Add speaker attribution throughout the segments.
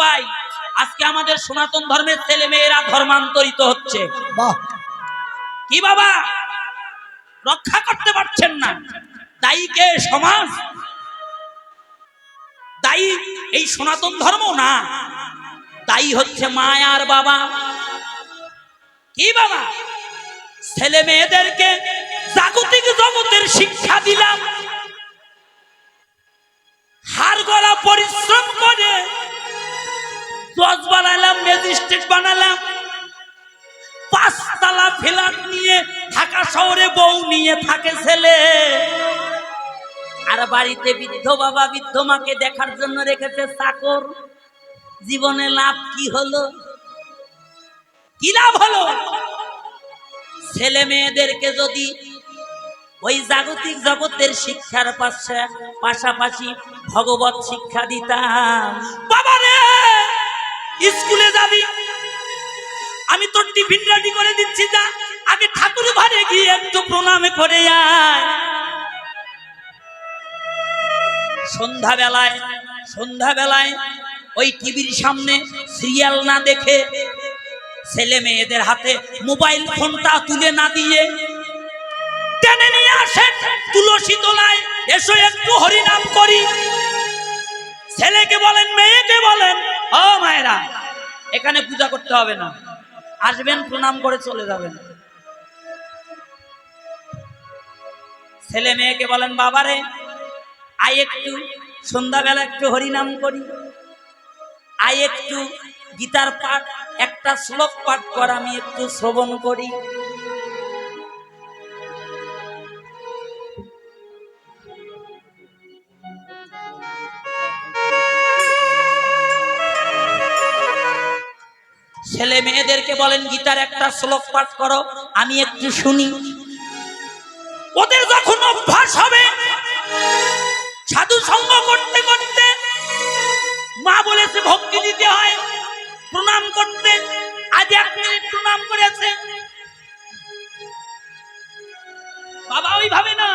Speaker 1: পাই আজকে আমাদের সনাতন ধর্মের ছেলে মেয়েরা ধর্মান্তরিত হচ্ছে। কি বাবা? রক্ষা করতে পারছেন না। দায়ী কে? সমাজ। দায়ী এই সনাতন ধর্ম না। দায়ী হচ্ছে মা আর বাবা। কি বাবা? ছেলে মেয়েদেরকে জাগতিক জগতের শিক্ষা দিলাম। জজ বানালাম, ম্যাজিস্ট্রেট বানালাম। পাঁচতলা ফ্ল্যাট নিয়ে ঢাকা শহরে বউ নিয়ে থাকে ছেলে। আর বাড়িতে বৃদ্ধ বাবা বৃদ্ধ মাকে দেখার জন্য রেখেছে চাকর। জীবনে লাভ কি হলো? কি লাভ হলো? ছেলে মেয়েদেরকে যদি ওই জাগতিক জগতের শিক্ষার পাশে পাশাপাশি ভগবত শিক্ষা দিতাম। বাবা স্কুলে যাবি? আমি তোর টিফিন রেডি করে দিচ্ছি, যা। আগে ঠাকুর ঘরে গিয়ে একটু প্রণাম করে আয়। সন্ধ্যাবেলায় সন্ধ্যাবেলায় ওই টিভির সামনে সিরিয়াল না দেখে ছেলে মেয়েদের হাতে মোবাইল ফোনটা তুলে না দিয়ে টেনে নিয়ে আসেন তুলসী তোলায়। এসো একটু হরিনাম করি। ছেলেকে বলেন, মেয়েকে বলেন এখানে পূজা করতে হবে না। আসবেন, প্রণাম করে চলে যাবেন। ছেলে মেয়েকে বলেন, বাবারে আই একটু, সন্ধ্যাবেলা একটু হরিনাম করি। আই একটু গীতার পাঠ, একটা শ্লোক পাঠ কর, আমি একটু শ্রবণ করি। ছেলে মেয়েদেরকে বলেন, গীতার একটা শ্লোক পাঠ করো, আমি একটু শুনি। ওদের যখন অভ্যাস হবে, সাধু সঙ্গ করতে করতে মা বলেছে, ভক্তি দিতে হয়, প্রণাম করতে। আজ এক মিনিট প্রণাম করেছে। বাবা ওইভাবে না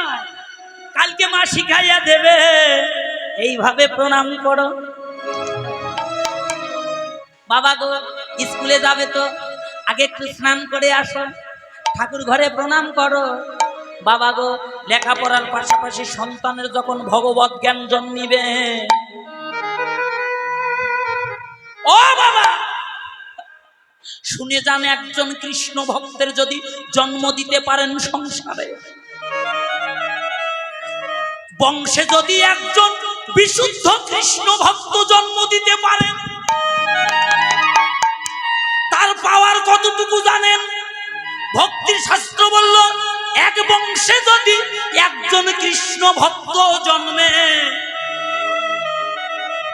Speaker 1: কালকে মা শিখাইয়া দেবে, এইভাবে প্রণাম করো। বাবা গো স্কুলে যাবে তো? আগে একটু স্নান করে আসো। ঠাকুর ঘরে প্রণাম করো। বাবা গো, লেখাপড়ার পাশাপাশি সন্তানের যখন ভগবত জ্ঞান জন্মিবে। ও বাবা! শুনে যান একজন কৃষ্ণ ভক্তের যদি জন্ম দিতে পারেন সংসারে। বংশে যদি একজন বিশুদ্ধ কৃষ্ণ ভক্ত জন্ম দিতে পারেন পাওয়ার কতটুকু জানেন? ভক্তির শাস্ত্র বলল, এক বংশে যদি একজন কৃষ্ণ ভক্ত জন্মে,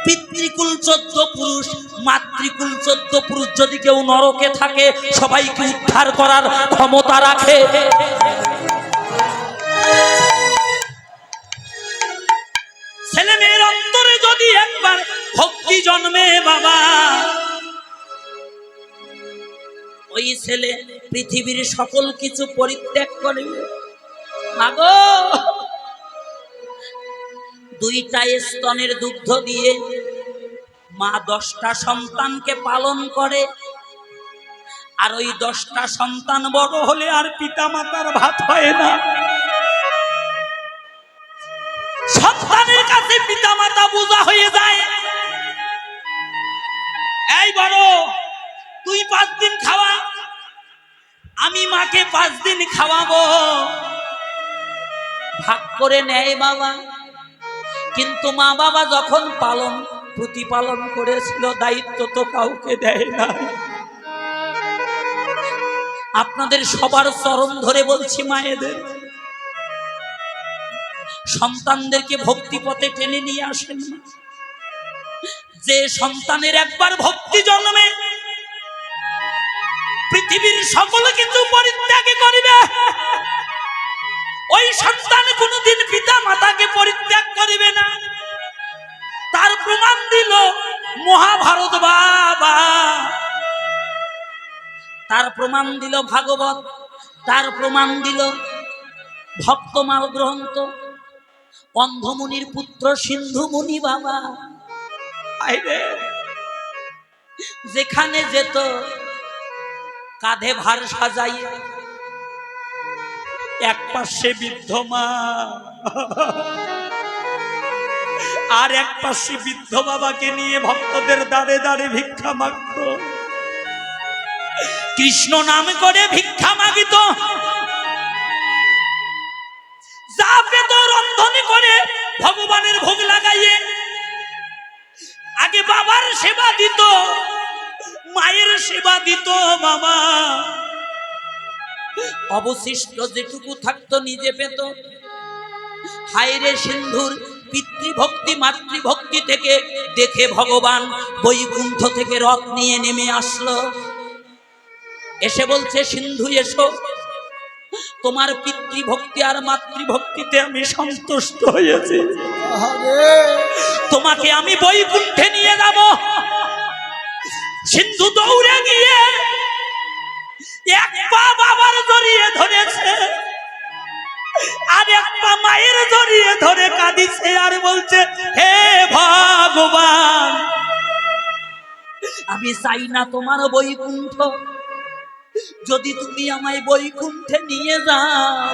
Speaker 1: পিতৃকুল চোদ্দ পুরুষ, মাতৃকুল চোদ্দ পুরুষ যদি কেউ নরকে থাকে, সবাইকে উদ্ধার করার ক্ষমতা রাখে। ছেলে মেয়ের অন্তরে যদি একবার ভক্তি জন্মে বাবা ওই ছেলে পৃথিবীর সকল কিছু পরিত্যাগ করবে মাগো! দুইটা স্তনের দুগ্ধ দিয়ে মা দশটা সন্তানকে পালন করে। আর ওই দশটা সন্তান বড় হলে আর পিতা মাতার ভাত হয় না। সন্তানের কাছে পিতা মাতা বোঝা হয়ে যায়। এই বড়, তুই পাঁচ দিন খাওয়া আমি মাকে পাঁচ দিন খাওয়াবো। ভাগ করে নেয় বাবা। কিন্তু মা বাবা যখন পালন, প্রতিপালন করেছিল, দায়িত্ব তো কাউকে দেয় না। আপনাদের সবার চরণ ধরে বলছি মায়েদের। সন্তানদেরকে ভক্তি পথে টেনে নিয়ে আসেন। যে সন্তানের একবার ভক্তি জন্মে পৃথিবীর সকল কিছু পরিত্যাগ করিবে। ওই সন্তান কোনদিন পিতা মাতাকে পরিত্যাগ করিবে না। তার প্রমাণ দিল মহাভারত বাবা। তার প্রমাণ দিল ভাগবত। তার প্রমাণ দিল ভক্তমাল গ্রন্থ। অন্ধমুনির পুত্র সিন্ধু মুনি বাবা যেখানে যেত কাঁধে ভার সাজাই। এক পাশে বৃদ্ধ মা আর এক পাশে বৃদ্ধ বাবাকে নিয়ে ভক্তদের দাঁড়ে দাঁড়ে ভিক্ষা মাগত। কৃষ্ণ নাম করে ভিক্ষা মাগিত। যা পেত রন্ধনে করে ভগবানের ভোগ লাগাইয়ে আগে বাবার সেবা দিত। মায়ের সেবা দিত মামা অবশিষ্ট যেটুকু থাকতো নিজে পেত। হায়রে সিন্ধুর পিতৃভক্তি মাতৃভক্তি থেকে দেখে ভগবান বৈকুণ্ঠ থেকে রথ নিয়ে নেমে আসলো। এসে বলছে সিন্ধু এসো। তোমার পিতৃভক্তি আর মাতৃভক্তিতে আমি সন্তুষ্ট হয়েছি। তোমাকে আমি বৈকুণ্ঠে নিয়ে যাব। সিন্ধু দৌড়ে গিয়ে এক পা বাবার জড়িয়ে ধরেছে আর এক পা মায়ের জড়িয়ে ধরে কাঁদিছে আর বলছে, হে ভগবান, আমি চাই না তোমার বৈকুণ্ঠ। যদি তুমি আমায় বৈকুণ্ঠে নিয়ে যাও,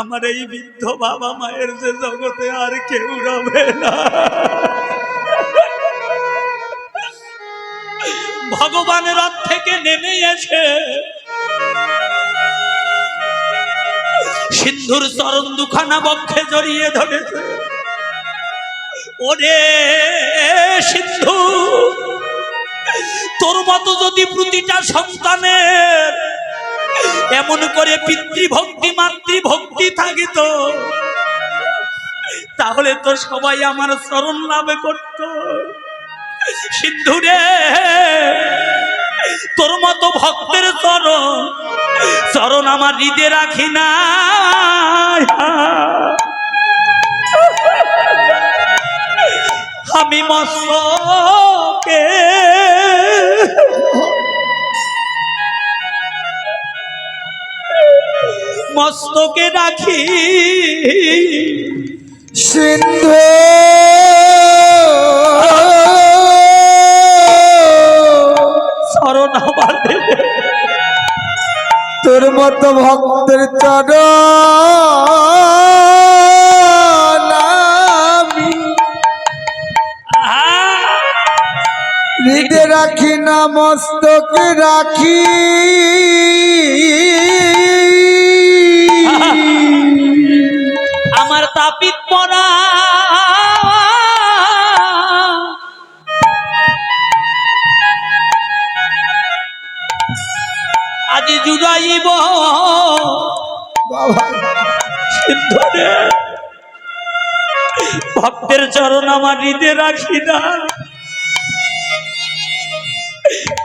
Speaker 1: আমার এই বৃদ্ধ বাবা মায়ের যে জগতে আর কেউ রবে না। ভগবানের রথ থেকে নেমে এসে সিন্ধুর চরণ দুখানা বক্ষে জড়িয়ে ধরেছে। ওরে সিন্ধু, তোর মতো যদি প্রতিটা সন্তানের এমন করে পিতৃভক্তি, মাতৃভক্তি থাকিত, তাহলে তো সবাই আমার চরণ লাভ করত। সিন্ধুরে, তোর মতো ভক্তের চরণ চরণ আমার হৃদে রাখি না। আমি মস্তকে মস্তকে রাখি।
Speaker 2: সিন্ধু মতো ভক্তের! হৃদে রাখি না মস্তকে রাখি
Speaker 1: ভক্তের চরণ আমার হৃদে রাখি না।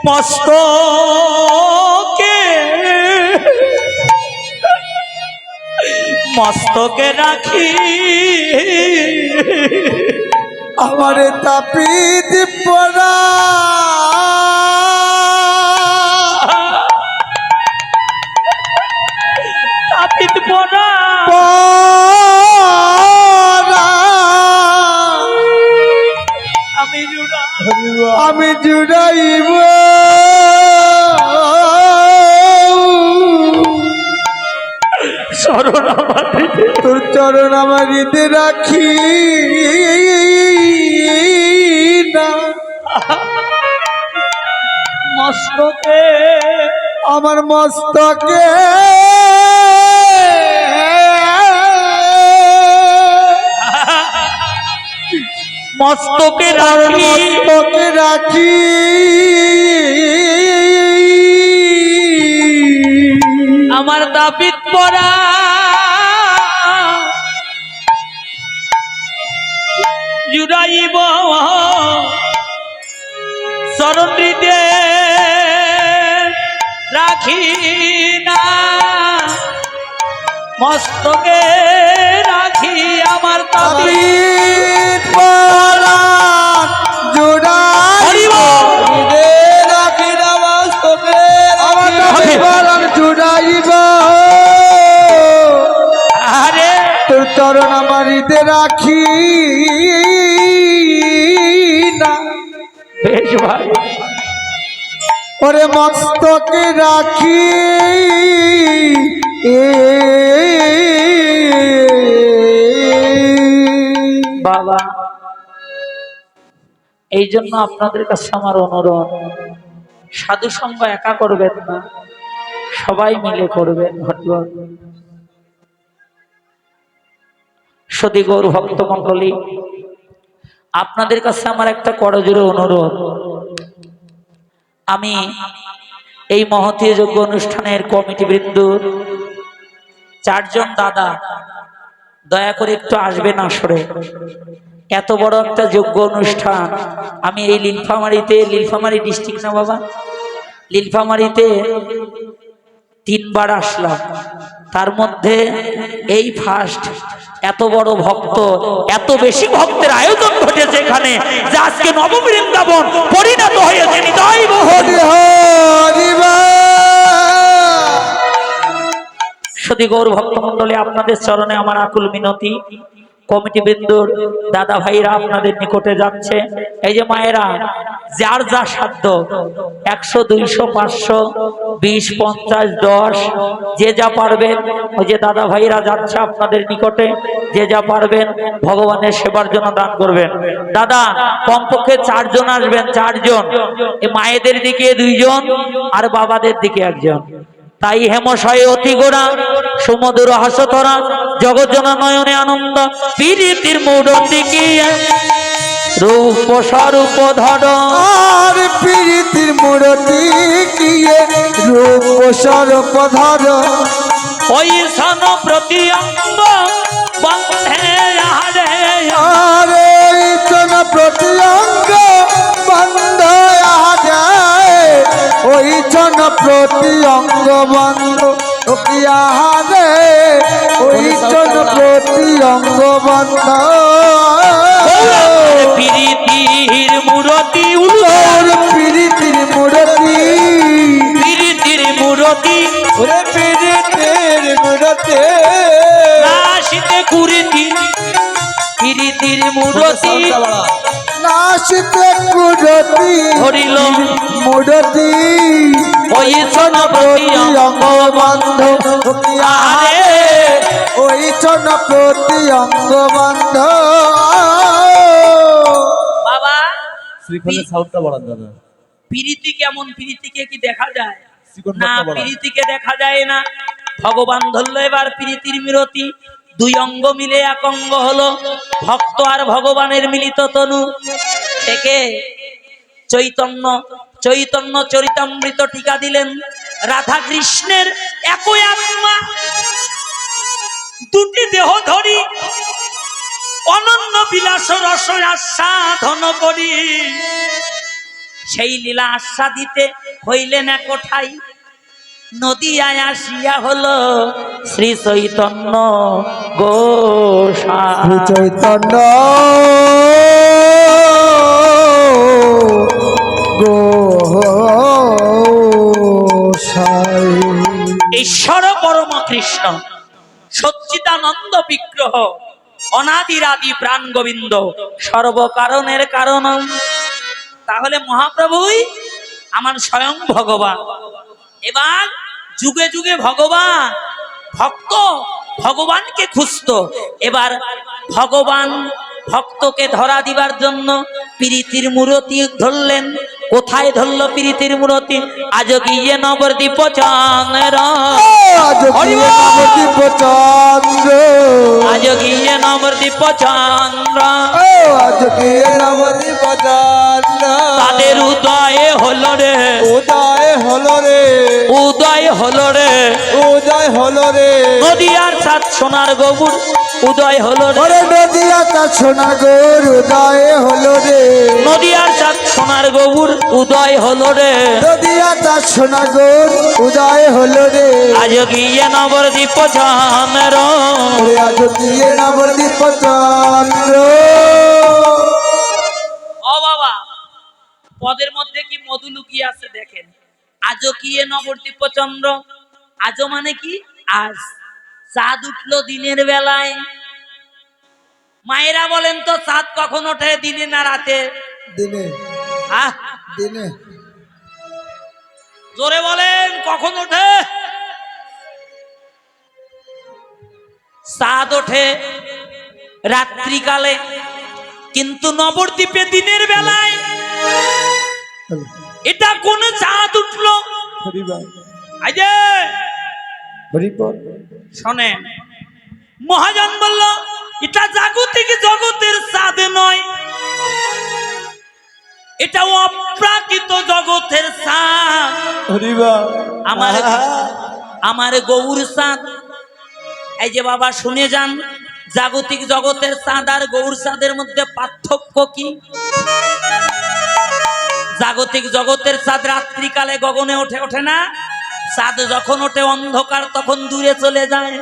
Speaker 1: মস্তকে মস্তকে রাখি।
Speaker 2: আমারে তাপিত পড়া
Speaker 1: তাপিত পরা আমি
Speaker 2: জুড়াইব। তোর চরণ আমার হৃদে রাখি না।
Speaker 1: মস্তকে
Speaker 2: আমার মস্তকে
Speaker 1: মস্তকে রাখি।
Speaker 2: মস্তকে রাখি।
Speaker 1: আমার দাবিত পরা। জুড়াইব। হৃদে রাখি না। মস্তকে রাখি আমার দাবি
Speaker 2: চরণ আমার হৃদে রাখি না।
Speaker 3: বেশ ভাই।
Speaker 2: ওরে মস্তকে রাখি এ।
Speaker 3: বাবা এই জন্য আপনাদের কাছে আমার অনুরোধ সাধু সঙ্গ একা করবেন না সবাই মিলে করবেন ঘটবেন সতী গৌর ভক্তমণ্ডলী, আপনাদের কাছে আমার একটা করজোরে অনুরোধ। আমি এই মহতীয় যোগ্য অনুষ্ঠানের কমিটি বৃন্দ, চারজন দাদা, দয়া করে একটু আসবেন আসরে। এত বড় একটা যোগ্য অনুষ্ঠান। আমি এই লিলফামারিতে লিলফামারি ডিস্ট্রিক্ট না বাবা? লিলফামারিতে তিনবার আসলাম। তার মধ্যে এই ফার্স্ট এত বড় ভক্ত এত বেশি ভক্তের আয়োজন ঘটেছে এখানে যে আজকে নববৃন্দাবন পরিণত হয়েছে। নিতাই সতী গৌর ভক্তমন্ডলী আপনাদের চরণে আমার আকুল মিনতি। কমিটি বৃন্দুর দাদা ভাইরা আপনাদের নিকটে যাচ্ছে। এই যে মায়েরা, যার যা সাধ্য, একশো, দুইশো, পাঁচশো, বিশ, পঞ্চাশ, দশ, যে যা পারবেন, ওই যে দাদা ভাইরা যাচ্ছে আপনাদের নিকটে, যে যা পারবেন, ভগবানের সেবার জন্য দান করবেন। দাদা, কমপক্ষে চারজন আসবেন, চারজন। মায়েদের দিকে দুইজন, আর বাবাদের দিকে একজন। তাই হেমশয় অতি গোড়া সুমধুর হাসতরা জগজ্জন নয়নে আনন্দ পীড়িতির মূরতি কি রূপ স্বরূপ ধর
Speaker 2: আর প্রীতির মূরতি কিয়ে রূপ স্বরূপ ধর
Speaker 3: ওই সন প্রতি অঙ্গ বন্ধে
Speaker 2: আর প্রতি অঙ্গ বন্ধ যায় ওই জন প্রতি অঙ্গ বন্ধ আহারে? ওই জন প্রতি অঙ্গ বন্ধ
Speaker 3: পীড়িতির মূরতি। নাশিতে কুরতি। ধরিল।
Speaker 2: মূরতি।
Speaker 3: ওই সন প্রতি অঙ্গ
Speaker 2: বন্ধ।
Speaker 3: আহারে
Speaker 2: ওই চন প্রতি অঙ্গ বন্ধ।
Speaker 1: বাবা
Speaker 4: শ্রীখণ্ডের সাউন্ডটা বাড়ান দাদা।
Speaker 1: প্রীতি কেমন? প্রীতিকে কি দেখা যায়? না প্রীতিকে দেখা যায় না। ভগবান ধরলো এবার প্রীতির মিরতি। দুই অঙ্গ মিলে এক অঙ্গ হলো ভক্ত আর ভগবানের মিলিত তনু। থেকে চৈতন্য চৈতন্য চরিতামৃত টিকা দিলেন রাধা কৃষ্ণের একই আত্মা। দুটি দেহ ধরি, অনন্য বিলাস রস আস্বাদন করি। সেই লীলা আস্বাদিতে হইলেন এক কোঠাই নদিয়ায় আসিয়া হলো শ্রী চৈতন্য গোসা
Speaker 2: শ্রী চৈতন্য
Speaker 1: ঈশ্বর পরম কৃষ্ণ সচ্চিদানন্দ বিগ্রহ অনাদিরাদি প্রাণ গোবিন্দ সর্বকারণের কারণ। তাহলে মহাপ্রভুই আমার স্বয়ং ভগবান। এবার যুগে যুগে ভগবান, ভক্ত ভগবানকে খুঁজত। এবার ভগবান ভক্তকে ধরা দিবার জন্য প্রীতির মূরতি ধরলেন। কোথায় ধরল প্রীতির মূরতি? আজ গিয়ে নবদ্বীপ চন্দ্র
Speaker 2: আজ গিয়ে নবদ্বীপ চন্দ্র
Speaker 1: আজ গিয়ে
Speaker 2: গিয়ে নবদ্বীপ চন্দ্র
Speaker 1: তাদের উদয়ে হলো রে।
Speaker 2: উদয় হলো রে।
Speaker 1: উদয় হলো রে।
Speaker 2: উদয় হলো রে।
Speaker 1: নদিয়ার সাত সোনার গবুর। উদয় হলো রে।
Speaker 2: নদিয়া তা সোনা গোর উদয় হলো রে।
Speaker 1: নদিয়ার সাত সোনার গবুর উদয় হলো রে।
Speaker 2: নদিয়া তা সোনা গোর উদয় হলো রে।
Speaker 1: আজ গিয়ে নবদ্বীপ চন্দ্র
Speaker 2: ওরে আজ গিয়ে নবদ্বীপ চন্দ্র
Speaker 1: ও বাবা পদের মধ্যে কি মধু লুকিয়ে আছে দেখেন? আজ কি এ নবদ্বীপ চন্দ্র আজও মানে কি? আজ। চাঁদ উঠল দিনের বেলায়। মায়েরা বলেন তো চাঁদ কখন ওঠে দিনে না রাতে?
Speaker 2: দিনে।
Speaker 1: আহ!
Speaker 2: দিনে।
Speaker 1: জোরে বলেন কখন ওঠে? চাঁদ ওঠে রাত্রিকালে কিন্তু নবদ্বীপে দিনের বেলায়। এটা কোন চাঁদ উঠল?
Speaker 2: হরিপর
Speaker 1: শোনেন মহাজন বলল এটা জাগতিক জগতের চাঁদ নয়। এটা অপ্রাকৃত জগতের
Speaker 2: হরিবার
Speaker 1: আমার আমার গৌর চাঁদ এই যে বাবা শুনে যান জাগতিক জগতের চাঁদ আর গৌর চাঁদের মধ্যে পার্থক্য কি? জাগতিক জগতের চাঁদ রাত্রিকালে গগনে ওঠে ওঠে না? চাঁদ যখন ওঠে অন্ধকার তখন দূরে চলে যায়।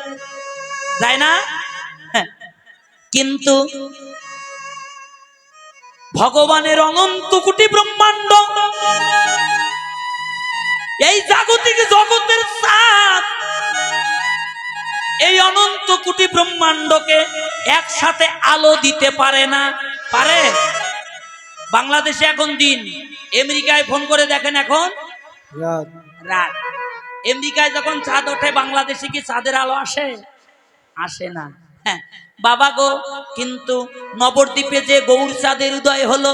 Speaker 1: যায় না? হ্যাঁ। কিন্তু ভগবানের অনন্ত কোটি ব্রহ্মাণ্ড এই জাগতিক জগতের চাঁদ এই অনন্ত কোটি ব্রহ্মাণ্ডকে একসাথে আলো দিতে পারে না। পারে? বাংলাদেশে এখন দিন আমেরিকায় ফোন করে দেখেন এখন?
Speaker 2: রাত।
Speaker 1: রাত। আমেরিকায় যখন চাঁদ ওঠে বাংলাদেশে কি চাঁদের আলো আসে? আসে না। হ্যাঁ বাবা গো কিন্তু নবদ্বীপে যে গৌর চাঁদের উদয় হলো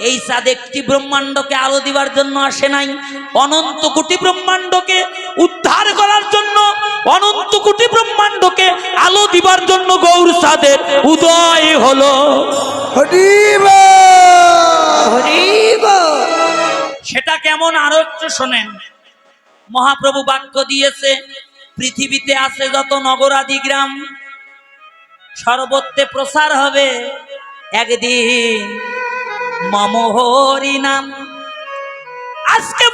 Speaker 1: এই চাঁদ একটি ব্রহ্মাণ্ডকে আলো দিবার জন্য আসে নাই। অনন্ত কোটি ব্রহ্মাণ্ডকে উদ্ধার করার জন্য অনন্ত কোটি ব্রহ্মাণ্ডকে আলো দিবার জন্য গৌর চাঁদের উদয় হলো। সেটা কেমন? আরও একটু শোনেন। মহাপ্রভু বাক্য দিয়েছে, পৃথিবীতে আছে যত নগরাদি গ্রাম, সর্বত্রে প্রসার হবে একদিন মমহরি নাম। আজকে